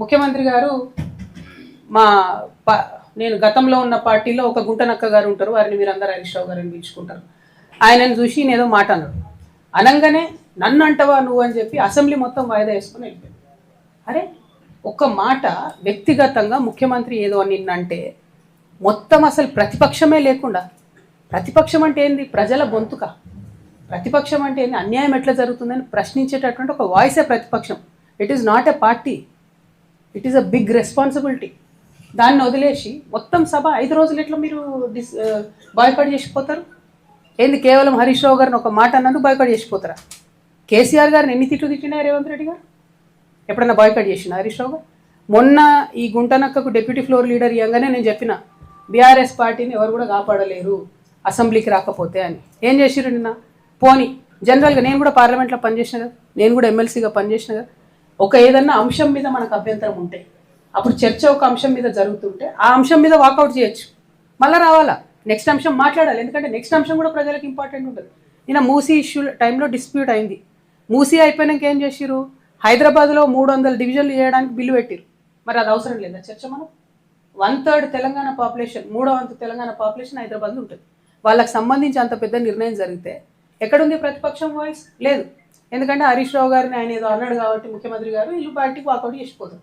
ముఖ్యమంత్రి గారు మా ప- నేను గతంలో ఉన్న పార్టీలో ఒక గుంటనక్క గారు ఉంటారు వారిని మీరు అందరు హరీష్ రావు గారు పిలుచుకుంటారు. ఆయనను చూసి నేను ఏదో మాట అన్నాడు. అనగానే నన్ను అంటవా నువ్వు అని చెప్పి అసెంబ్లీ మొత్తం వాయిదా వేసుకుని వెళ్ళిపోయాడు. అరే ఒక మాట వ్యక్తిగతంగా ముఖ్యమంత్రి ఏదో నిన్నంటే మొత్తం అసలు ప్రతిపక్షమే లేకుండా ప్రతిపక్షం అంటే ఏంది? ప్రజల బొంతుక ప్రతిపక్షం అంటే ఏంది? అన్యాయం ఎట్లా జరుగుతుందని ప్రశ్నించేటటువంటి ఒక వాయిసే ప్రతిపక్షం. It is not a party it is a big responsibility దాన్ని వదిలేసి మొత్తం సభ ఐదు రోజులు ఎట్లా మీరు డిస్ బాయ్కాట్ చేసిపోతారు? ఏంది కేవలం హరీష్ రావు గారిని ఒక మాట అన్నందుకు బాయ్కాట్ చేసిపోతారా? కేసీఆర్ గారిని ఎన్ని తిట్లు తిట్టినా రేవంత్ రెడ్డి గారు? ఎప్పుడన్నా బాయ్కాట్ చేసిన హరీష్ రావు గారు? మొన్న ఈ గుంటనక్కకు డెప్యూటీ ఫ్లోర్ లీడర్ ఇవ్వగానే నేను చెప్పిన బీఆర్ఎస్ పార్టీని ఎవరు కూడా కాపాడలేరు అసెంబ్లీకి రాకపోతే అని. ఏం చేసిరు నిన్న? పోని జనరల్గా నేను కూడా పార్లమెంట్లో పనిచేసిన కదా నేను కూడా ఎమ్మెల్సీగా పనిచేసిన కదా. ఒక ఏదన్నా అంశం మీద మనకు అభ్యంతరం ఉంటే అప్పుడు చర్చ ఒక అంశం మీద జరుగుతుంటే ఆ అంశం మీద వాకౌట్ చేయొచ్చు. మళ్ళీ రావాలా? నెక్స్ట్ అంశం మాట్లాడాలి. ఎందుకంటే నెక్స్ట్ అంశం కూడా ప్రజలకు ఇంపార్టెంట్ ఉంటుంది నిన్న మూసీ ఇష్యూ టైంలో డిస్ప్యూట్ అయింది. మూసీ అయిపోయినాక ఏం చేసిరు హైదరాబాద్లో మూడు వందల డివిజన్లు చేయడానికి బిల్లు పెట్టిరు మరి అది అవసరం లేదా చర్చ మనం? వన్ థర్డ్ తెలంగాణ పాపులేషన్ మూడో వంతు తెలంగాణ పాపులేషన్ హైదరాబాద్లో ఉంటుంది. వాళ్ళకి సంబంధించి అంత పెద్ద నిర్ణయం జరిగితే ఎక్కడుంది ప్రతిపక్షం వాయిస్ లేదు. ఎందుకంటే హరీష్ రావు గారిని ఆయన ఏదో అన్నాడు కాబట్టి ముఖ్యమంత్రి గారు వీళ్ళు పార్టీకి వాకౌట్ చేసిపోతారు